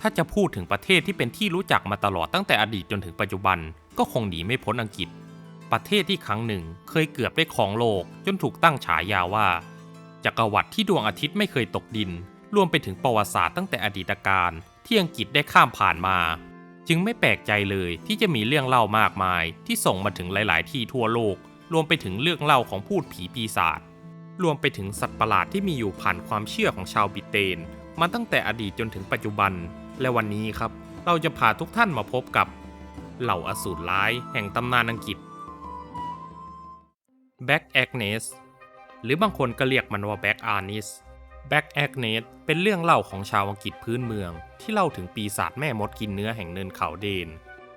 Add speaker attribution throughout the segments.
Speaker 1: ถ้าจะพูดถึงประเทศที่เป็นที่รู้จักมาตลอดตั้งแต่อดีตจนถึงปัจจุบัน ก็คงหนีไม่พ้นอังกฤษ ประเทศที่ครั้งหนึ่งเคยเกือบได้ครองโลก จนถูกตั้งฉายาว่าจักรวรรดิที่ดวงอาทิตย์ไม่เคยตกดิน รวมไปถึงประวัติศาสตร์ตั้งแต่อดีตการที่อังกฤษได้ข้ามผ่านมา จึงไม่แปลกใจเลยที่จะมีเรื่องเล่ามากมาย ที่ส่งมาถึงหลาย ๆ ที่ทั่วโลก รวมไปถึงเรื่องเล่าของพูดผีปีศาจรวมไปถึงสัตว์ประหลาดที่มีอยู่ผ่านความเชื่อของชาวบิเตนมาตั้งแต่อดีตจนถึงปัจจุบัน และวันนี้ครับเราจะพาทุกท่านมาพบกับ เหล่าอสูรร้ายแห่งตำนานอังกฤษแบ็กแอกเนสหรือบางคนก็เรียกมันว่าแบ็กอาร์นิสแบ็กแอกเนสเป็นเรื่องเล่าของชาวอังกฤษพื้นเมือง ที่เล่าถึงปีศาจแม่มดกินเนื้อแห่งเนินเขาเดน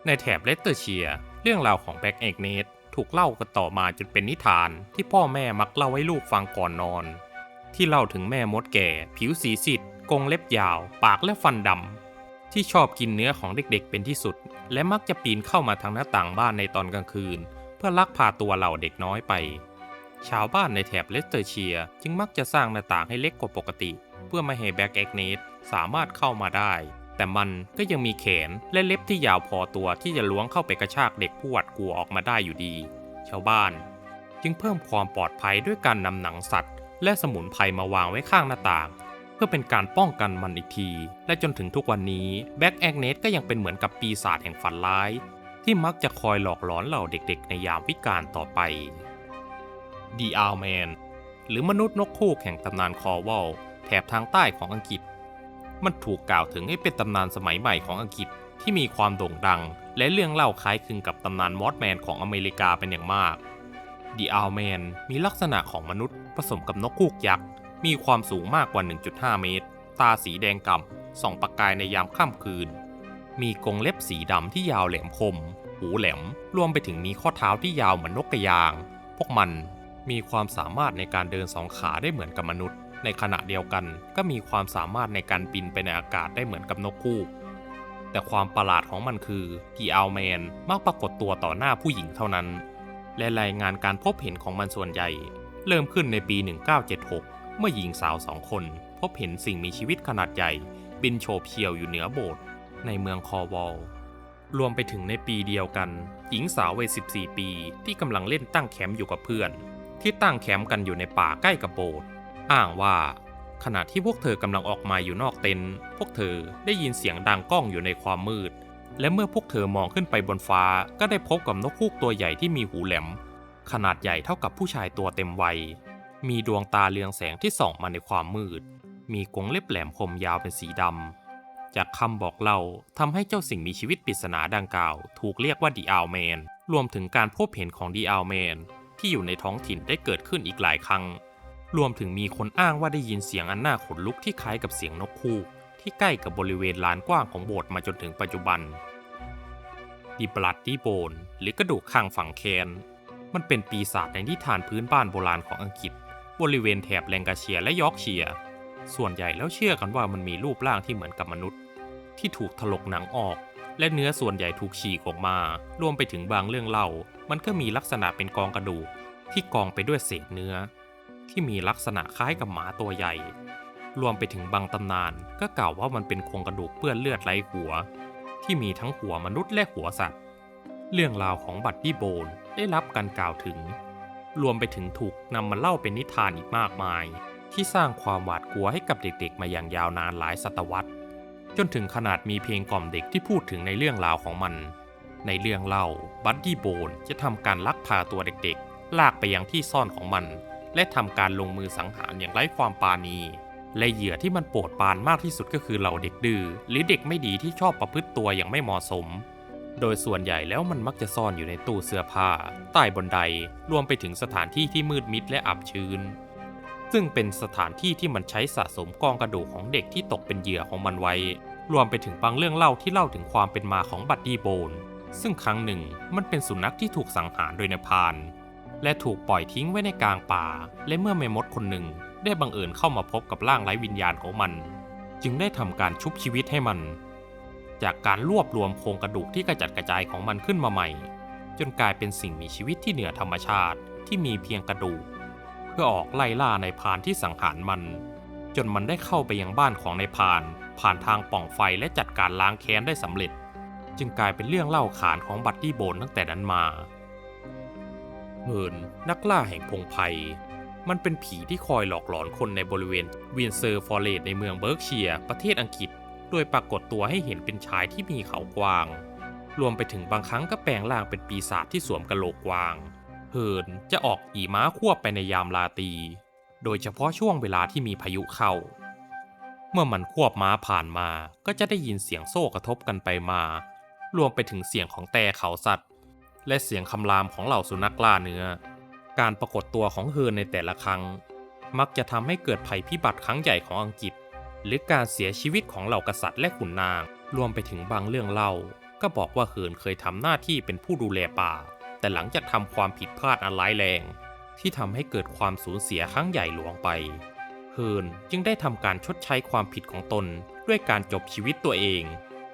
Speaker 1: ในแถบเลสเตอร์เชีย เรื่องราวของแบ็กแอกเนสถูกเล่ากันต่อมาจนเป็นนิทานที่พ่อแม่มักเล่าให้ลูกฟังก่อนนอน ที่เล่าถึงแม่มดแก่ ผิวสีสิทธิ์กงเล็บยาว ปากและฟันดำ ที่ชอบกินเนื้อของเด็กๆเป็นที่สุด และมักจะปีนเข้ามาทางหน้าต่างบ้านในตอนกลางคืน เพื่อลักพาตัวเหล่าเด็กน้อยไป ชาวบ้านในแถบเลสเตอร์เชียร์จึงมักจะสร้างหน้าต่างให้เล็กกว่าปกติ เพื่อไม่ให้แบ็กแอกเนสสามารถเข้ามาได้ แต่มันก็ยังมีแขนและเล็บที่ยาวพอตัวที่จะล้วงเข้าไปกระชากเด็กผู้หวาดกลัวออกมาได้อยู่ดี ชาวบ้าน จึงเพิ่มความปลอดภัยด้วยการนำหนังสัตว์ และสมุนไพรมาวางไว้ข้างหน้าต่าง เพื่อเป็นการป้องกันมันอีกที และจนถึงทุกวันนี้แบ็กแอกเนสก็ยังเป็นเหมือนกับปีศาจแห่งฝันร้าย ที่มักจะคอยหลอกหลอนเหล่าเด็กๆ ในยามวิกาลต่อไป The Owlman หรือมนุษย์นกคู่แห่งตำนานคอวอลแถบทางใต้ของอังกฤษ มันถูกกล่าวถึงให้เป็นตำนานสมัยใหม่ของอังกฤษที่มีความโด่งดัง และเรื่องเล่าคล้ายคลึงกับตำนานมอสแมนของอเมริกาเป็นอย่างมาก The Owlman มีลักษณะของมนุษย์ผสมกับนกคูกยักษ์ มีความสูงมากกว่า 1.5 เมตร ตาสีแดงก่ำส่องประกายในยามค่ำคืน มีกรงเล็บสีดำที่ยาวแหลมคม หูแหลม รวมไปถึงมีข้อเท้าที่ยาวเหมือนนกกระยาง พวกมันมีความสามารถในการเดินสองขาได้เหมือนกับมนุษย์ ในขณะเดียวกันก็มีความสามารถในการบินไปในอากาศได้เหมือนกับนกคู่ แต่ความประหลาดของมันคือกีอัลแมนมักปรากฏตัวต่อหน้าผู้หญิงเท่านั้น และรายงานการพบเห็นของมันส่วนใหญ่ เริ่มขึ้นในปี 1976 เมื่อหญิงสาวสองคนพบเห็นสิ่งมีชีวิตขนาดใหญ่ บินโฉบเฉี่ยวอยู่เหนือโบสถ์ในเมืองคอวอลรวมไปถึงในปีเดียวกัน หญิงสาววัย 14 ปีที่กำลังเล่นตั้งแคมป์อยู่กับเพื่อน ที่ตั้งแคมป์กันอยู่ในป่าใกล้กับโบสถ์อ้างว่า ขณะที่พวกเธอกำลังออกมาอยู่นอกเต็นท์พวกเธอได้ยินเสียงดังก้องอยู่ในความมืด และเมื่อพวกเธอมองขึ้นไปบนฟ้าก็ได้พบกับนกฮูกตัวใหญ่ที่มีหูแหลม ขนาดใหญ่เท่ากับผู้ชายตัวเต็มวัย มีดวงตาเรืองแสงที่ส่องมาในความมืด มีกรงเล็บแหลมคมยาวเป็นสีดำ จากคำบอกเล่าทำให้เจ้าสิ่งมีชีวิตปริศนาดังกล่าว ถูกเรียกว่าดีอาลแมน รวมถึงการพบเห็นของดีอาลแมนที่อยู่ในท้องถิ่นได้เกิดขึ้นอีกหลายครั้ง รวมถึงมีคนอ้างว่าได้ยินเสียงอันน่าขนลุกที่คล้ายกับเสียงนกคูก ที่ใกล้กับบริเวณลานกว้างของโบสถ์มาจนถึงปัจจุบันดีบลัดดีโบน หรือกระดูกข้างฝังแคน มันเป็นปีศาจในนิทานพื้นบ้านโบราณของอังกฤษ บริเวณแถบแลงกาเชียและยอร์กเชีย ส่วนใหญ่แล้วเชื่อกันว่ามันมีรูปร่างที่เหมือนกับมนุษย์ ที่ถูกถลกหนังออก และเนื้อส่วนใหญ่ถูกฉีกออกมา รวมไปถึงบางเรื่องเล่า มันก็มีลักษณะเป็นกองกระดูกที่กองไปด้วยเศษเนื้อ ที่มีลักษณะคล้ายกับหมาตัวใหญ่ รวมไปถึงบางตำนาน ก็กล่าวว่ามันเป็นโครงกระดูกเปื้อนเลือดไร้หัว ที่มีทั้งหัวมนุษย์และหัวสัตว์ เรื่องราวของบัตตี้โบนได้รับการกล่าวถึง รวมไปถึงถูกนำมาเล่าเป็นนิทานอีกมากมาย ที่สร้างความหวาดกลัวให้กับเด็กๆ มาอย่างยาวนานหลายศตวรรษ จนถึงขนาดมีเพลงกล่อมเด็กที่พูดถึงในเรื่องราวของมัน ในเรื่องเล่าบัตตี้โบนจะทำการลักพาตัวเด็กๆ ลากไปยังที่ซ่อนของมัน และทำการลงมือสังหารอย่างไร้ความปราณีและเหยื่อที่มันโปรดปานมากที่สุดก็คือเหล่าเด็กดื้อหรือเด็กไม่ดีที่ชอบประพฤติตัวอย่างไม่เหมาะสม โดยส่วนใหญ่แล้วมันมักจะซ่อนอยู่ในตู้เสื้อผ้า ใต้บนไดรวมไปถึงสถานที่ที่มืดมิดและอับชื้น ซึ่งเป็นสถานที่ที่มันใช้สะสมกองกระดูกของเด็กที่ตกเป็นเหยื่อของมันไว้ รวมไปถึงบางเรื่องเล่าที่เล่าถึงความเป็นมาของบัดดี้โบน ซึ่งครั้งหนึ่งมันเป็นสุนัขที่ถูกสังหารโดยนพานและถูกปล่อยทิ้งไว้ในกลางป่า และเมื่อแม่มดคนหนึ่งได้บังเอิญเข้ามาพบกับร่างไร้วิญญาณของมัน จึงได้ทำการชุบชีวิตให้มัน จากการรวบรวมโครงกระดูกที่กระจัดกระจายของมันขึ้นมาใหม่ จนกลายเป็นสิ่งมีชีวิตที่เหนือธรรมชาติที่มีเพียงกระดูก เพื่อออกไล่ล่าในพานที่สังหารมัน จนมันได้เข้าไปยังบ้านของในพาน ผ่านทางป่องไฟและจัดการล้างแค้นได้สำเร็จ จึงกลายเป็นเรื่องเล่าขานของบัตตี้โบนตั้งแต่นั้นมาเฮินนักล่าแห่งพงไพรมันเป็นผีที่คอยหลอกหลอนคนในบริเวณวินเซอร์ฟอร์เรสในเมืองเบิร์กเชียร์ประเทศอังกฤษ โดยปรากฏตัวให้เห็นเป็นชายที่มีเขากวาง รวมไปถึงบางครั้งก็แปลงร่างเป็นปีศาจที่สวมกะโหลกกวางเฮิรนจะออกขี่ม้าควบไปในยามราตรี โดยเฉพาะช่วงเวลาที่มีพายุเข้า เมื่อมันควบม้าผ่านมาก็จะได้ยินเสียงโซ่กระทบกันไปมา รวมไปถึงเสียงของแต่เขาสัตว์ และเสียงคำรามของเหล่าสุนัขล่าเนื้อ การปรากฏตัวของเฮิร์นในแต่ละครั้ง มักจะทำให้เกิดภัยพิบัติครั้งใหญ่ของอังกฤษ หรือการเสียชีวิตของเหล่ากษัตริย์และขุนนาง รวมไปถึงบางเรื่องเล่า ก็บอกว่าเฮินเคยทำหน้าที่เป็นผู้ดูแลป่า แต่หลังจากทำความผิดพลาดอันร้ายแรง ที่ทำให้เกิดความสูญเสียครั้งใหญ่หลวงไปเฮินจึงได้ทำการชดใช้ความผิดของตน ด้วยการจบชีวิตตัวเอง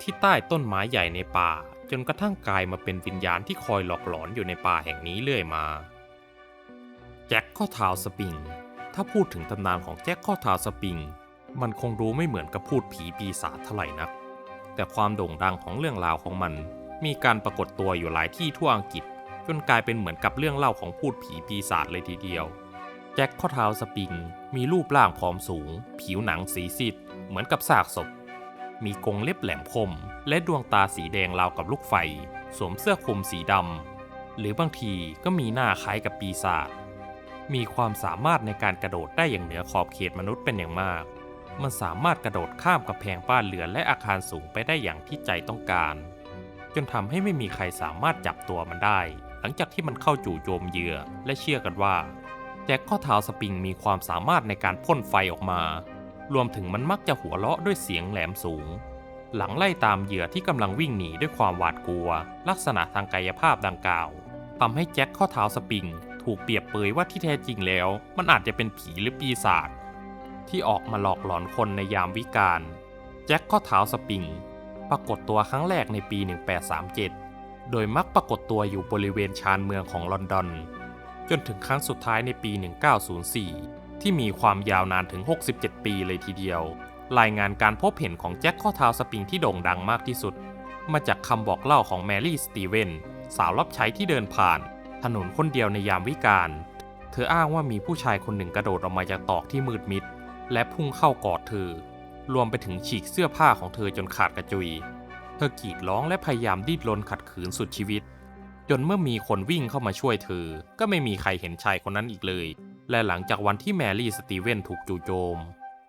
Speaker 1: ที่ใต้ต้นไม้ใหญ่ในป่า จนกระทั่งกลายมาเป็นวิญญาณที่คอยหลอกหลอนอยู่ในป่าแห่งนี้เรื่อยมาแจ็คข้อเท้าสปริง ถ้าพูดถึงตำนานของแจ็คข้อเท้าสปริง มันคงรู้ไม่เหมือนกับพูดผีปีศาจเท่าไหร่นัก แต่ความโด่งดังของเรื่องราวของมันมีการปรากฏตัวอยู่หลายที่ทั่วอังกฤษ จนกลายเป็นเหมือนกับเรื่องเล่าของพูดผีปีศาจเลยทีเดียว แจ็คข้อเท้าสปริง มีรูปร่างผอมสูง ผิวหนังสีซีดเหมือนกับซากศพ มีกรงเล็บแหลมคม และดวงตาสีแดงราวกับลูกไฟ สวมเสื้อคลุมสีดำ หรือบางทีก็มีหน้าคล้ายกับปีศาจมีความสามารถในการกระโดดได้อย่างเหนือขอบเขตมนุษย์เป็นอย่างมาก มันสามารถกระโดดข้ามกำแพงบ้านเรือนและอาคารสูงไปได้อย่างที่ใจต้องการ จนทำให้ไม่มีใครสามารถจับตัวมันได้ หลังจากที่มันเข้าจู่โจมเหยื่อ และเชื่อกันว่า แจ็คข้อเท้าสปริงมีความสามารถในการพ่นไฟออกมา รวมถึงมันมักจะหัวเราะด้วยเสียงแหลมสูง หลังไล่ตามเหยื่อที่กำลังวิ่งหนีด้วยความหวาดกลัว ลักษณะทางกายภาพดังกล่าวทำให้แจ็คข้อเท้าสปริง ถูกเปรียบเปยว่าที่แท้จริงแล้ว มันอาจจะเป็นผีหรือปีศาจ ที่ออกมาหลอกหลอนคนในยามวิกาลแจ็คข้อเท้าสปริง ปรากฏตัวครั้งแรกในปี 1837 โดยมักปรากฏตัวอยู่บริเวณชานเมืองของลอนดอน จนถึงครั้งสุดท้ายในปี 1904 ที่มีความยาวนานถึง 67 ปีเลยทีเดียว รายงานการพบเห็นของแจ็คข้อเท้าสปริงที่โด่งดังมากที่สุด มาจากคำบอกเล่าของแมรี่สตีเวนสาวรับใช้ที่เดินผ่าน ถนนคนเดียวในยามวิกาล เธออ้างว่ามีผู้ชายคนหนึ่งกระโดดออกมาจากตอกที่มืดมิด และพุ่งเข้ากอดเธอ รวมไปถึงฉีกเสื้อผ้าของเธอจนขาดกระจุย เธอกรีดร้องและพยายามดิ้นรนขัดขืนสุดชีวิต จนเมื่อมีคนวิ่งเข้ามาช่วยเธอ ก็ไม่มีใครเห็นชายคนนั้นอีกเลย และหลังจากวันที่แมรี่สตีเวนถูกจู่โจม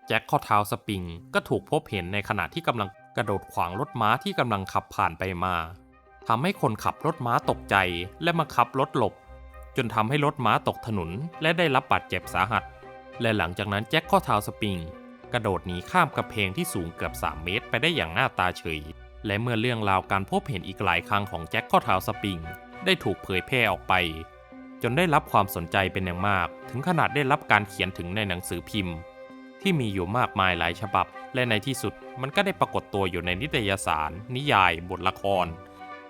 Speaker 1: แจ็คข้อเท้าสปริงก็ถูกพบเห็นในขณะที่กำลังกระโดดขวางรถม้าที่กำลังขับผ่านไปมาทำให้คนขับรถม้าตกใจและมาขับรถหลบ จนทำให้รถม้าตกถนนและได้รับบาดเจ็บสาหัส และหลังจากนั้นแจ็คข้อเท้าสปริง กระโดดหนีข้ามกระเพงที่สูงเกือบ 3 เมตร ไปได้อย่างหน้าตาเฉย และเมื่อเรื่องราวการพบเห็นอีกหลายครั้งของแจ็คข้อเท้าสปริง ได้ถูกเผยแพร่ออกไป จนได้รับความสนใจเป็นอย่างมาก ถึงขนาดได้รับการเขียนถึงในหนังสือพิมพ์ ที่มีอยู่มากมายหลายฉบับ และในที่สุดมันก็ได้ปรากฏตัวอยู่ในนิตยสาร นิยาย บทละคร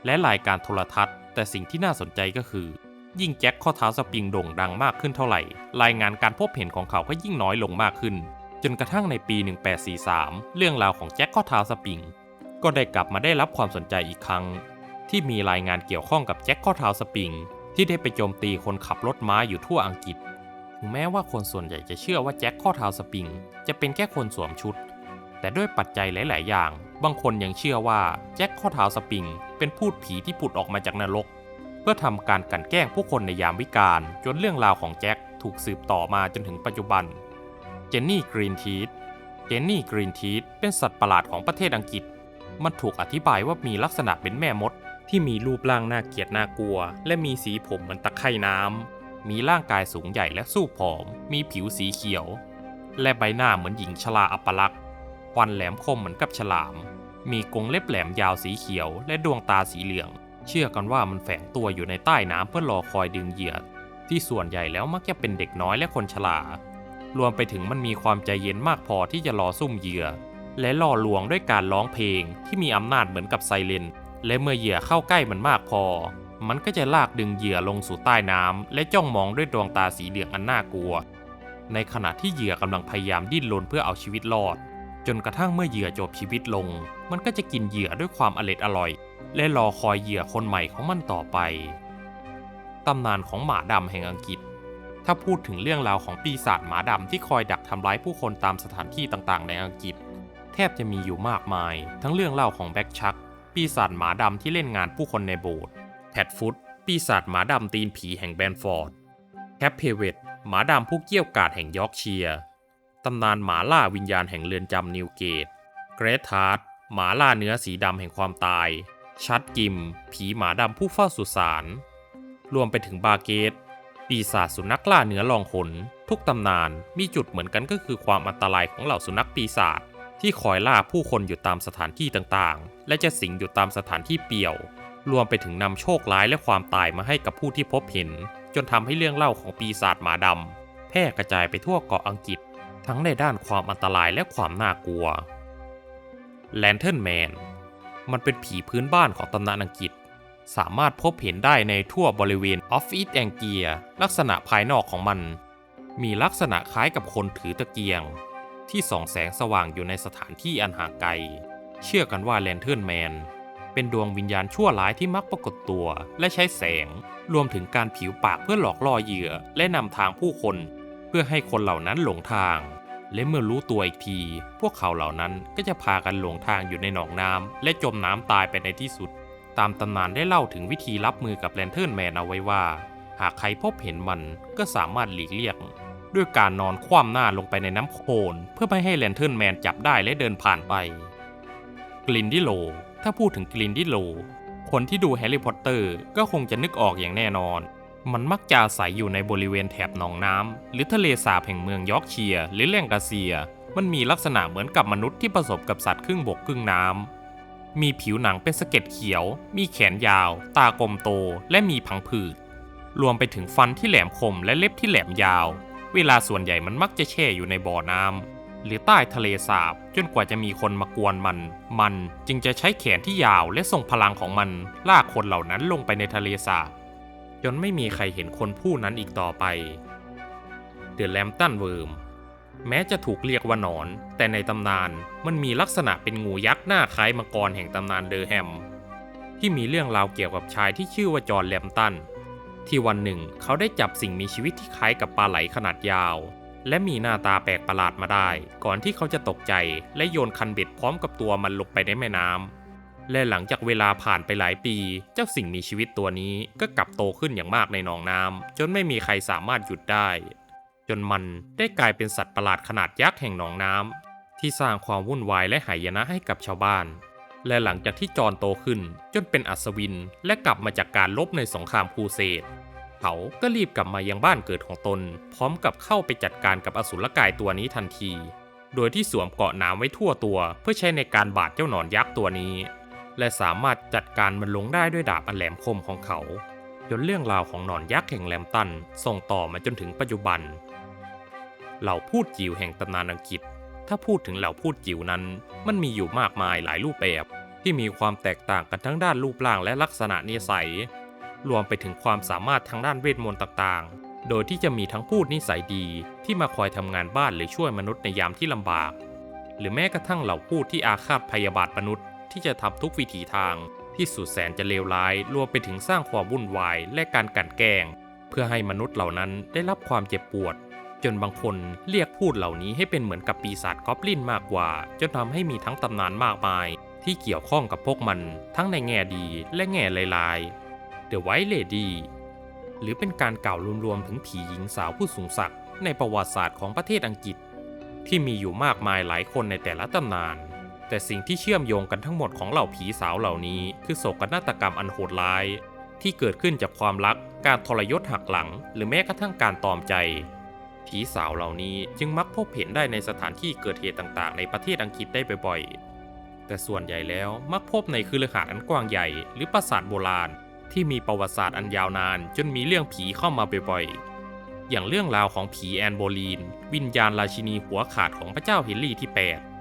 Speaker 1: และรายการโทรทัศน์ แต่สิ่งที่น่าสนใจก็คือ ยิ่งแจ็คข้อเท้าสปริงโด่งดังมากขึ้นเท่าไหร่ รายงานการพบเห็นของเขาก็ยิ่งน้อยลงมากขึ้น จนกระทั่งในปี 1843 เรื่องราวของแจ็คข้อเท้าสปริง ก็ได้กลับมาได้รับความสนใจอีกครั้ง ที่มีรายงานเกี่ยวข้องกับแจ็คข้อเท้าสปริง ที่ได้ไปโจมตีคนขับรถม้าอยู่ทั่วอังกฤษถึงแม้ว่าคนส่วนใหญ่จะเชื่อว่าแจ็คข้อเท้าสปริง จะเป็นแค่คนสวมชุด แต่ด้วยปัจจัยหลาย ๆ อย่าง บางคนยังเชื่อว่าแจ็คข้อเท้าสปริง เป็นพูดผีที่ผุดออกมาจากนรก เพื่อทำการกลันแกล้งผู้คนในยามวิกาลจนเรื่องราวของแจ็คถูกสืบต่อมาจนถึงปัจจุบัน เจนนี่กรีนทีสเจนนี่กรีนทีสเป็นสัตว์ประหลาดของประเทศอังกฤษ มันถูกอธิบายว่ามีลักษณะเป็นแม่มด ที่มีรูปร่างน่าเกลียดน่ากลัว และมีสีผมเหมือนตะไคร่น้ำ มีร่างกายสูงใหญ่และสู้ผอม มีผิวสีเขียว และใบหน้าเหมือนหญิงชราอัปลักษณ์ฟันแหลมคมเหมือนกับฉลาม มีกรงเล็บแหลมยาวสีเขียว และดวงตาสีเหลือง เชื่อกันว่ามันแฝงตัวอยู่ในใต้น้ำเพื่อรอคอยดึงเหยื่อ ที่ส่วนใหญ่แล้วมักจะเป็นเด็กน้อยและคนชรารวมไปถึงมันมีความใจเย็นมากพอที่จะรอซุ่มเหยื่อ และล่อลวงด้วยการร้องเพลงที่มีอำนาจเหมือนกับไซเรนและเมื่อเหยื่อเข้าใกล้มันมากพอ มันก็จะลากดึงเหยื่อลงสู่ใต้น้ำและจ้องมองด้วยดวงตาสีเหลืองอันน่ากลัว ในขณะที่เหยื่อกำลังพยายามดิ้นรนเพื่อเอาชีวิตรอด จนกระทั่งเมื่อเหยื่อจบชีวิตลง มันก็จะกินเหยื่อด้วยความอร็ดอร่อย และรอคอยเหยื่อคนใหม่ของมันต่อไป ตำนานของหมาดำแห่งอังกฤษ ถ้าพูดถึงเรื่องราวของปีศาจหมาดำที่คอยดักทำร้ายผู้คนตามสถานที่ต่างๆ ในอังกฤษ แทบจะมีอยู่มากมาย ทั้งเรื่องเล่าของแบ็กชัก ปีศาจหมาดำที่เล่นงานผู้คนในโบสถ์แพดฟุตปีศาจหมาดำตีนผีแห่งแบนฟอร์ดแคปเพเวตหมาดำผู้เกี้ยวกาดแห่งยอร์กเชียร์ ตำนานหมาล่าวิญญาณแห่งเรือนจำนิวเกต เกรทฮาร์ดหมาล่าเนื้อสีดำแห่งความตาย ชัดกิม ผีหมาดำผู้เฝ้าสุสาน รวมไปถึงบาเกต ปีศาจสุนัขล่าเนื้อลองขน ทุกตำนานมีจุดเหมือนกันก็คือความอันตรายของเหล่าสุนัขปีศาจที่คอยล่าผู้คนอยู่ตามสถานที่ต่างๆ และจะสิงอยู่ตามสถานที่เปี่ยว รวมไปถึงนำโชคร้ายและความตายมาให้กับผู้ที่พบเห็น จนทำให้เรื่องเล่าของปีศาจหมาดำแพร่กระจายไปทั่วเกาะอังกฤษ ทั้งในด้านความอันตรายและความน่ากลัวแลนเทิร์นแมนมันเป็นผีพื้นบ้านของตำนานอังกฤษ สามารถพบเห็นได้ในทั่วบริเวณออฟฟิศแองเกีย ลักษณะภายนอกของมัน มีลักษณะคล้ายกับคนถือตะเกียง ที่ส่องแสงสว่างอยู่ในสถานที่อันห่างไกล เชื่อกันว่าแลนเทิร์นแมนเป็นดวงวิญญาณชั่วร้ายที่มักปรากฏตัว และใช้แสง รวมถึงการผิวปากเพื่อหลอกล่อเหยื่อ และนำทางผู้คน เพื่อให้คนเหล่านั้นหลงทาง และเมื่อรู้ตัวอีกที พวกเขาเหล่านั้นก็จะพากันหลงทางอยู่ในหนองน้ำและจมน้ำตายไปในที่สุด ตามตำนานได้เล่าถึงวิธีรับมือกับแลนเทิร์นแมนเอาไว้ว่า หากใครพบเห็นมันก็สามารถหลีกเลี่ยงด้วยการนอนคว่ำหน้าลงไปในน้ำโคลนเพื่อไม่ให้แลนเทิร์นแมนจับได้และเดินผ่านไป กลินดิโล ถ้าพูดถึงกลินดิโล คนที่ดูแฮร์รี่พอตเตอร์ก็คงจะนึกออกอย่างแน่นอน มันมักจะอาศัยอยู่ในบริเวณแถบหนองน้ำหรือทะเลสาบแห่งเมืองยอร์กเชียร์หรือแลงกาเซีย มันมีลักษณะเหมือนกับมนุษย์ที่ผสมกับสัตว์ครึ่งบกครึ่งน้ำมีผิวหนังเป็นสะเก็ดเขียว มีแขนยาว ตากลมโต และมีพังผืด รวมไปถึงฟันที่แหลมคมและเล็บที่แหลมยาว เวลาส่วนใหญ่มันมักจะแช่อยู่ในบ่อน้ำหรือใต้ทะเลสาบจนกว่าจะมีคนมากวนมัน มันจึงจะใช้แขนที่ยาวและส่งพลังของมันลากคนเหล่านั้นลงไปในทะเลสาบ จนไม่มีใครเห็นคนผู้นั้นอีกต่อไป เดอะแลมตันเวิร์มแม้จะถูกเรียกว่าหนอน แต่ในตำนานมันมีลักษณะเป็นงูยักษ์หน้าคล้ายมังกรแห่งตำนานเดอแฮม ที่มีเรื่องราวเกี่ยวกับชายที่ชื่อว่าจอห์แลมตัน ที่วันหนึ่งเขาได้จับสิ่งมีชีวิตที่คล้ายกับปลาไหลขนาดยาว และมีหน้าตาแปลกประหลาดมาได้ ก่อนที่เขาจะตกใจและโยนคันเบ็ดพร้อมกับตัวมันลงไปในแม่น้ำ และหลังจากเวลาผ่านไปหลายปี เจ้าสิ่งมีชีวิตตัวนี้ก็กลับโตขึ้นอย่างมากในหนองน้ำจนไม่มีใครสามารถหยุดได้ จนมันได้กลายเป็นสัตว์ประหลาดขนาดยักษ์แห่งหนองน้ำที่สร้างความวุ่นวายและหายนะให้กับชาวบ้าน และหลังจากที่จอนโตขึ้น จนเป็นอัศวินและกลับมาจากการลบในสงครามครูเสดเขาก็รีบกลับมายังบ้านเกิดของตน พร้อมกับเข้าไปจัดการกับอสุรกายตัวนี้ทันที โดยที่สวมเกาะน้ำไว้ทั่วตัว เพื่อใช้ในการบาดเจ้าหนอนยักษ์ตัวนี้ และสามารถจัดการมันลงได้ด้วยดาบอันแหลมคมของเขา จนเรื่องราวของหนอนยักษ์แห่งแลมตันส่งต่อมาจนถึงปัจจุบัน เหล่าพูดจิ๋วแห่งตำนานอังกฤษ ถ้าพูดถึงเหล่าพูดจิ๋วนั้น มันมีอยู่มากมายหลายรูปแบบที่มีความแตกต่างกันทั้งด้านรูปร่างและลักษณะนิสัย รวมไปถึงความสามารถทางด้านเวทมนต์ต่างๆ โดยที่จะมีทั้งพูดนิสัยดีที่มาคอยทำงานบ้านหรือช่วยมนุษย์ในยามที่ลำบาก หรือแม้กระทั่งเหล่าพูดที่อาฆาตพยาบาทมนุษย์ ที่จะทำทุกวิถีทาง ที่สุดแสนจะเลวร้าย รวมไปถึงสร้างความวุ่นวายและการกลั่นแกล้ง เพื่อให้มนุษย์เหล่านั้นได้รับความเจ็บปวด จนบางคนเรียกพูดเหล่านี้ให้เป็นเหมือนกับปีศาจกอบลินมากกว่า จนทำให้มีทั้งตำนานมากมาย ที่เกี่ยวข้องกับพวกมัน ทั้งในแง่ดีและแง่ลายๆ The White Lady หรือเป็นการกล่าวรวมๆถึงผีหญิงสาวผู้สูงศักดิ์ในประวัติศาสตร์ของประเทศอังกฤษ ที่มีอยู่มากมายหลายคนในแต่ละตำนาน แต่สิ่งที่เชื่อมโยงกันทั้งหมดของเหล่าผีสาวเหล่านี้ คือโศกนาฏกรรมอันโหดร้าย ที่เกิดขึ้นจากความรัก การทรยศหักหลัง หรือแม้กระทั่งการตอมใจ ผีสาวเหล่านี้จึงมักพบเห็นได้ในสถานที่เกิดเหตุต่างๆ ในประเทศอังกฤษได้บ่อยๆ แต่ส่วนใหญ่แล้วมักพบในคือฤหาสน์อันกว้างใหญ่ หรือปราสาทโบราณ ที่มีประวัติศาสตร์อันยาวนาน จนมีเรื่องผีเข้ามาบ่อยๆอย่างเรื่องราวของผีแอนโบลีน วิญญาณราชินีหัวขาดของพระเจ้าเฮนรี่ที่ 8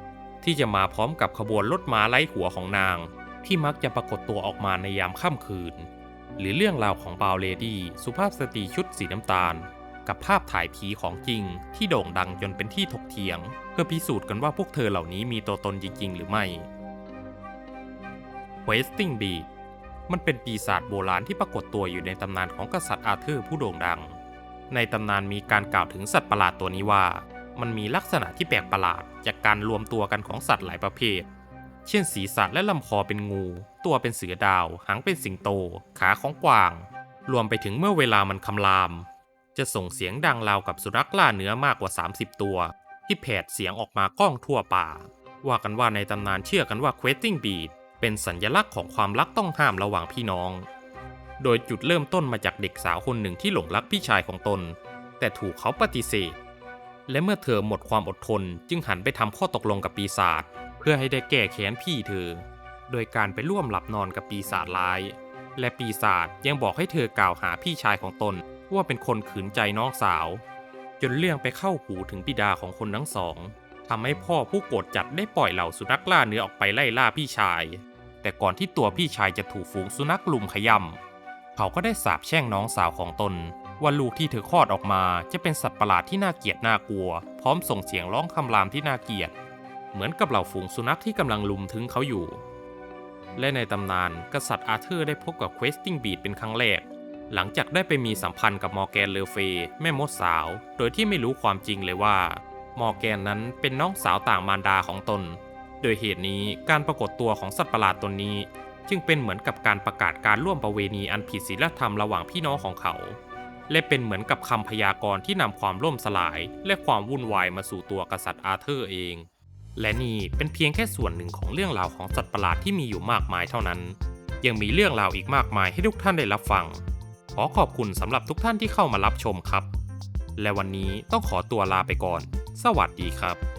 Speaker 1: ที่จะมาพร้อมกับขบวนรถม้าไล่หัวของนาง ที่มักจะปรากฏตัวออกมาในยามค่ำคืน หรือเรื่องราวของบาวเลดี้สุภาพสตรีชุดสีน้ำตาล กับภาพถ่ายผีของจริงที่โด่งดังจนเป็นที่ถกเถียง เพื่อพิสูจน์กันว่าพวกเธอเหล่านี้มีตัวตนจริง ๆ หรือไม่ Wasting Beat มันเป็นปีศาจโบราณที่ปรากฏตัวอยู่ในตำนานของกษัตริย์อาเธอร์ผู้โด่งดัง ในตำนานมีการกล่าวถึงสัตว์ประหลาดตัวนี้ว่า มันมีลักษณะที่แปลกประหลาด จากการรวมตัวกันของสัตว์หลายประเภท เช่นศีรษะและลำคอเป็นงู ตัวเป็นเสือดาว หางเป็นสิงโต ขาของกวาง รวมไปถึงเมื่อเวลามันคำราม จะส่งเสียงดังราวกับสุนัขล่าเนื้อมากกว่า 30 ตัว ที่แผดเสียงออกมาก้องทั่วป่า ว่ากันว่าในตำนานเชื่อกันว่า Questing Beat เป็นสัญญลักษณ์ของความรักต้องห้ามระหว่างพี่น้อง โดยจุดเริ่มต้นมาจากเด็กสาวคนหนึ่งที่หลงรักพี่ชายของตน แต่ถูกเขาปฏิเสธ และเมื่อเธอหมดความอดทนจึงหันไปทำข้อตกลงกับปีศาจเพื่อให้ได้แก้แค้นพี่เธอ โดยการไปร่วมหลับนอนกับปีศาจร้าย และปีศาจยังบอกให้เธอกล่าวหาพี่ชายของตนว่าเป็นคนขืนใจน้องสาว จนเรื่องไปเข้าหูถึงบิดาของคนทั้งสองทำให้พ่อผู้โกรธจัดได้ปล่อยเหล่าสุนัขล่าเนื้อออกไปไล่ล่าพี่ชาย แต่ก่อนที่ตัวพี่ชายจะถูกฝูงสุนัขลุมขย่ำเขาก็ได้สาปแช่งน้องสาวของตน ว่าลูกที่เธอคลอดออกมาจะเป็นสัตว์ประหลาดที่น่าเกลียดน่ากลัว พร้อมส่งเสียงร้องคำรามที่น่าเกลียด เหมือนกับเหล่าฝูงสุนัขที่กำลังลุมถึงเขาอยู่ และในตำนานกษัตริย์อาเธอร์ได้พบกับ Questing Beat เป็นครั้งแรก หลังจากได้ไปมีสัมพันธ์กับมอร์แกนเลอเฟย์แม่มดสาว โดยที่ไม่รู้ความจริงเลยว่ามอร์แกนนั้นเป็นน้องสาวต่างมารดาของตน โดยเหตุนี้การปรากฏตัวของสัตว์ประหลาดตนนี้ จึงเป็นเหมือนกับการประกาศการร่วมประเวณีอันผิดศีลธรรมระหว่างพี่น้องของเขา และเป็นเหมือนกับคำพยากรณ์ที่นำความล่มสลาย และความวุ่นวายมาสู่ตัวกษัตริย์อาเธอร์เอง และนี่เป็นเพียงแค่ส่วนหนึ่งของเรื่องราวของสัตว์ประหลาดที่มีอยู่มากมายเท่านั้น ยังมีเรื่องราวอีกมากมายให้ทุกท่านได้รับฟัง ขอขอบคุณสำหรับทุกท่านที่เข้ามารับชมครับ และวันนี้ต้องขอตัวลาไปก่อน สวัสดีครับ